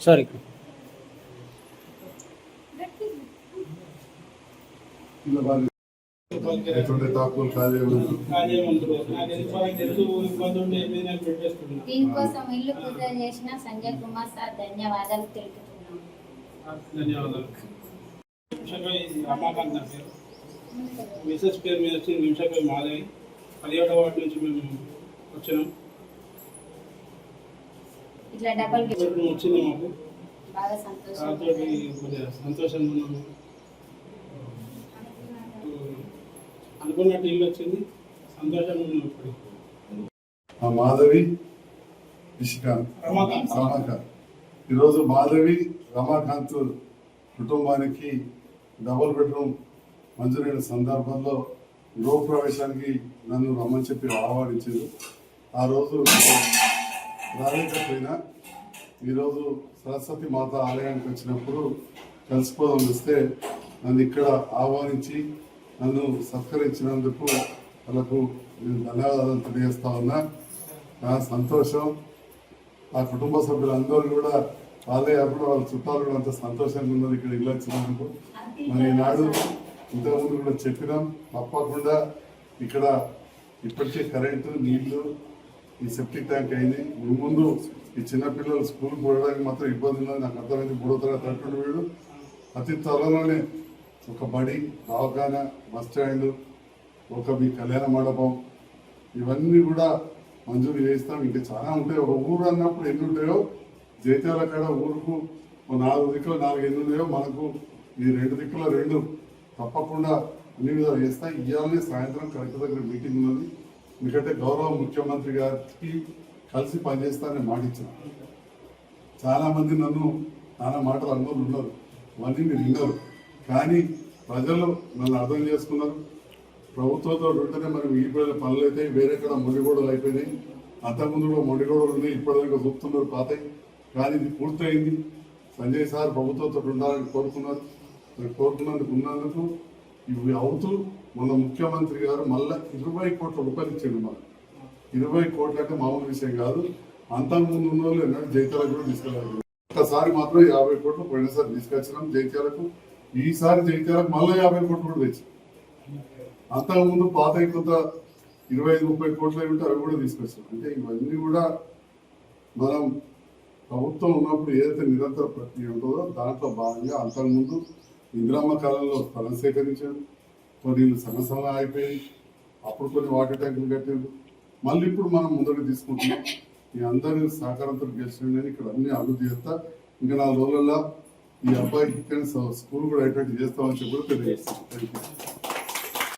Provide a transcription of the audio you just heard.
Sorry ఎటువంటి తాకులు ఖాళీ దీనికోసం ఇల్లు పూజ చేసిన సంజయ్ కుమార్ సార్ ధన్యవాదాలు తెలుపుతున్నాం. ధన్యవాదాలు. నిమిషపై రమాకాంత్ నా పేరు మిసెస్ పేరు మీద నిమిషపై మాధవి పదిహేడవ వాటి నుంచి మేము వచ్చినాం. ఇట్లా డబల్ వచ్చింది బాగా సంతోషం. సంతోషంగా అనుకున్నట్టు ఇల్లు వచ్చింది. మాధవి నిషికాంత్ రమాకాంత్. రమాకాంత్. ఈరోజు మాధవి రమాకాంత్ కుటుంబానికి డబుల్ బెడ్రూమ్ మంజూరైన సందర్భంలో గృహప్రవేశానికి నన్ను రమ్మని చెప్పి ఆహ్వానించారు ఆ రోజు రాలేకపోయినా ఈరోజు సరస్వతి మాత ఆలయానికి వచ్చినప్పుడు కలిసిపోదాం వస్తే నన్ను ఇక్కడ ఆహ్వానించి నన్ను సత్కరించినందుకు వాళ్ళకు నేను ధన్యవాదాలు తెలియజేస్తా ఉన్నా. నా సంతోషం ఆ కుటుంబ సభ్యులందరూ కూడా వాళ్ళే అప్పుడు వాళ్ళ చుట్టాలు కూడా అంత సంతోషంగా ఉన్నది ఇక్కడ ఇల్లు వచ్చినందుకు. మరి ఈనాడు ఇంతకుముందు కూడా చెప్పినాం తప్పకుండా ఇక్కడ ఇప్పటికే కరెంటు నీళ్ళు ఈ సెప్టిక్ ట్యాంక్ అయింది. మీ ముందు ఈ చిన్నపిల్లలు స్కూల్ పోవడానికి మాత్రం ఇబ్బంది ఉన్నది. నాకు అర్థమైంది మూడో తరగతి అంటుండే వీడు. అతి త్వరలోనే ఒక బడి దవాఖాన బస్ స్టాండ్ ఒక మీ కళ్యాణ మండపం ఇవన్నీ కూడా మంజూరు చేస్తాం ఇంకా చాలా ఉంటాయి. ఒక ఊరు అన్నప్పుడు ఎన్ని ఉంటాయో జైత్యాల కాడ ఊరుకు నాలుగు దిక్కులు నాలుగు ఎన్ని ఉన్నాయో మనకు ఈ రెండు దిక్కుల రెండు తప్పకుండా అన్ని విధాలు చేస్తాయి. ఇవాళనే సాయంత్రం కలెక్టర్ దగ్గర మీటింగ్ ఉన్నది. ఎందుకంటే గౌరవ ముఖ్యమంత్రి గారికి కలిసి పనిచేస్తానని మాట ఇచ్చాను చాలామంది నన్ను నానా మాటలు అనుభవం ఉన్నారు. అవన్నీ మీరు విన్నారు. కానీ ప్రజలు నన్ను అర్థం చేసుకున్నారు. ప్రభుత్వంతో ఉంటేనే మనం మిగిలిపోయిన పనులు అయితే వేరే కాడ మొండిగోడలు అయిపోయినాయి. అంతకుముందు కూడా మొండిగోడలు ఉన్నాయి ఇప్పటిదాకా చూపుతున్నారు పాతాయి. కానీ ఇది పూర్తయింది. సంజయ్ సార్ ప్రభుత్వంతో ఉండాలని కోరుకున్నారు. కోరుకున్నందుకు ఉన్నందుకు ఇవి అవుతూ మన ముఖ్యమంత్రి గారు మళ్ళా ఇరవై కోట్ల రూపాయలు ఇచ్చిండు మనకు ఇరవై కోట్ల అంటే మామూలు విషయం కాదు. అంతకుముందు ఉన్న వాళ్ళు ఏంటంటే జైత్యాలకు కూడా తీసుకెళ్ళారు ఒక్కసారి మాత్రం యాభై కోట్లు పోయినసారి తీసుకొచ్చినాం జైత్యాలకు. ఈసారి జైత్యాలకు మళ్ళీ యాభై కోట్లు కూడా తెచ్చి. అంతకుముందు పాత కొంత ఇరవై ఐదు ముప్పై కోట్లు అయి ఉంటే అవి కూడా తీసుకొచ్చాం అంటే ఇవన్నీ కూడా మనం ప్రభుత్వం ఉన్నప్పుడు ఏదైతే నిరంతర ప్రక్రియ ఉంటుందో దాంట్లో భాగంగా అంతకుముందు ఇందిరామ్మ కాలంలో స్థలం సేకరించాడు కొన్ని సమస్యలు ఆగిపోయి అప్పుడు కొన్ని వాటర్ ట్యాంకులు కట్టారు. మళ్ళీ ఇప్పుడు మనం ముందుకు తీసుకుంటున్నాం. మీ అందరి సహకారంతో గెలిచిన ఇక్కడ అన్ని అభివృద్ధి చేస్తా. ఇంకా నాలుగు రోజులలో ఈ అబ్బాయికి ఇక్కడ స్కూల్ కూడా అయ్యేటట్టు చేస్తామని చెప్పి కూడా తెలియజేస్తాను. Thank you